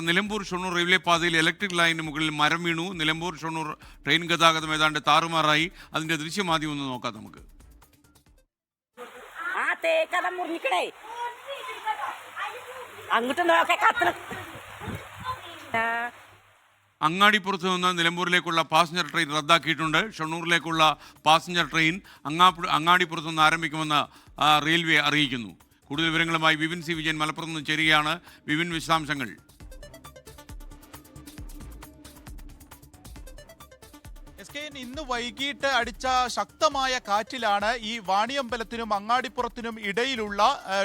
Nilambur Shoranur railway പാതയിൽ electric ലൈനിന് മുകളിൽ മരം വീണു. നിലമ്പൂർ ഷൊർണൂർ ട്രെയിൻ ഗതാഗതം ഏതാണ്ട് താറുമാറായി. അതിന്റെ ദൃശ്യം ആദ്യം ഒന്ന് നോക്കാം നമുക്ക്. അങ്ങോട്ട് നോക്കെ കത്തണ അങ്ങാടിപ്പുറത്ത് നിന്ന് നിലമ്പൂരിലേക്കുള്ള പാസഞ്ചർ ട്രെയിൻ റദ്ദാക്കിയിട്ടുണ്ട്. ഷൊർണൂരിലേക്കുള്ള പാസഞ്ചർ ട്രെയിൻ അങ്ങാ അങ്ങാടിപ്പുറത്ത് നിന്ന് ആരംഭിക്കുമെന്ന് റെയിൽവേ അറിയിക്കുന്നു. കൂടുതൽ വിവരങ്ങളുമായി വിപിൻ സി വിജയൻ മലപ്പുറത്ത് നിന്ന് ചേരുകയാണ്. വിപിൻ വിശദാംശങ്ങൾ. എസ് ഇന്ന് വൈകിട്ട് അടിച്ച ശക്തമായ കാറ്റിലാണ് ഈ വാണിയമ്പലത്തിനും അങ്ങാടിപ്പുറത്തിനും ഇടയിലുള്ള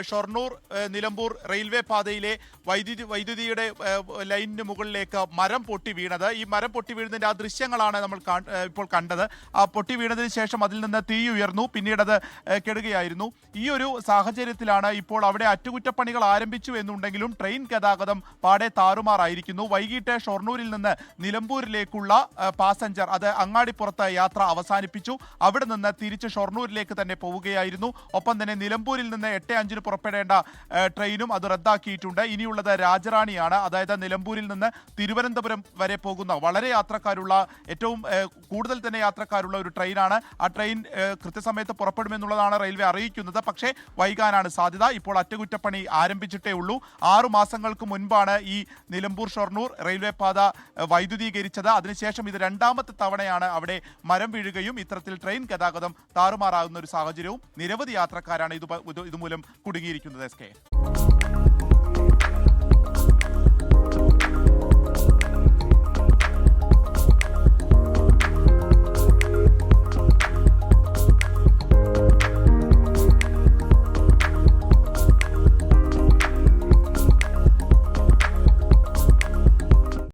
ഷൊർണൂർ നിലമ്പൂർ റെയിൽവേ പാതയിലെ വൈദ്യുതി വൈദ്യുതിയുടെ ലൈനിന് മുകളിലേക്ക് മരം പൊട്ടി വീണത്. ഈ മരം പൊട്ടി വീഴുന്നതിന്റെ ആ ദൃശ്യങ്ങളാണ് നമ്മൾ ഇപ്പോൾ കണ്ടത്. ആ പൊട്ടി വീണതിന് ശേഷം അതിൽ നിന്ന് തീ ഉയർന്നു. പിന്നീട് അത് കെടുകയായിരുന്നു. ഈ ഒരു സാഹചര്യത്തിലാണ് ഇപ്പോൾ അവിടെ അറ്റകുറ്റപ്പണികൾ ആരംഭിച്ചു എന്നുണ്ടെങ്കിലും ട്രെയിൻ ഗതാഗതം പാടെ താറുമാറായിരിക്കുന്നു. വൈകിട്ട് ഷൊർണൂരിൽ നിന്ന് നിലമ്പൂരിലേക്കുള്ള പാസഞ്ചർ അത് അങ്ങാടിപ്പുറത്ത് യാത്ര അവസാനിപ്പിച്ചു. അവിടെ നിന്ന് തിരിച്ച് ഷൊർണൂരിലേക്ക് തന്നെ പോവുകയായിരുന്നു. ഒപ്പം തന്നെ നിലമ്പൂരിൽ നിന്ന് എട്ട് അഞ്ചിന് പുറപ്പെടേണ്ട ട്രെയിനും അത് റദ്ദാക്കിയിട്ടുണ്ട്. ഇനിയുള്ളത് രാജറാണിയാണ്. അതായത് നിലമ്പൂരിൽ നിന്ന് തിരുവനന്തപുരം വരെ പോകുന്ന വളരെ യാത്രക്കാരുള്ള ഏറ്റവും കൂടുതൽ തന്നെ യാത്രക്കാരുള്ള ഒരു ട്രെയിനാണ്. ആ ട്രെയിൻ കൃത്യസമയത്ത് പുറപ്പെടുമെന്നുള്ളതാണ് റെയിൽവേ അറിയിക്കുന്നത്. പക്ഷേ വൈകാനാണ് സാധ്യത. ഇപ്പോൾ അറ്റകുറ്റപ്പണി ആരംഭിച്ചിട്ടേ ഉള്ളൂ. ആറു മാസങ്ങൾക്ക് മുൻപാണ് ഈ നിലമ്പൂർ ഷൊർണൂർ റെയിൽവേ പാത വൈദ്യുതീകരിച്ചത്. അതിനുശേഷം ഇത് രണ്ടാമത്തെ തവണയാണ് അവിടെ മരം വീഴുകയും ഇത്തരത്തിൽ ട്രെയിൻ ഗതാഗതം താറുമാറാകുന്ന ഒരു സാഹചര്യവും നിരവധി യാത്രക്കാരാണ് ഇത് ഇതുമൂലം കുടുങ്ങിയിരിക്കുന്നത് എസ് കെ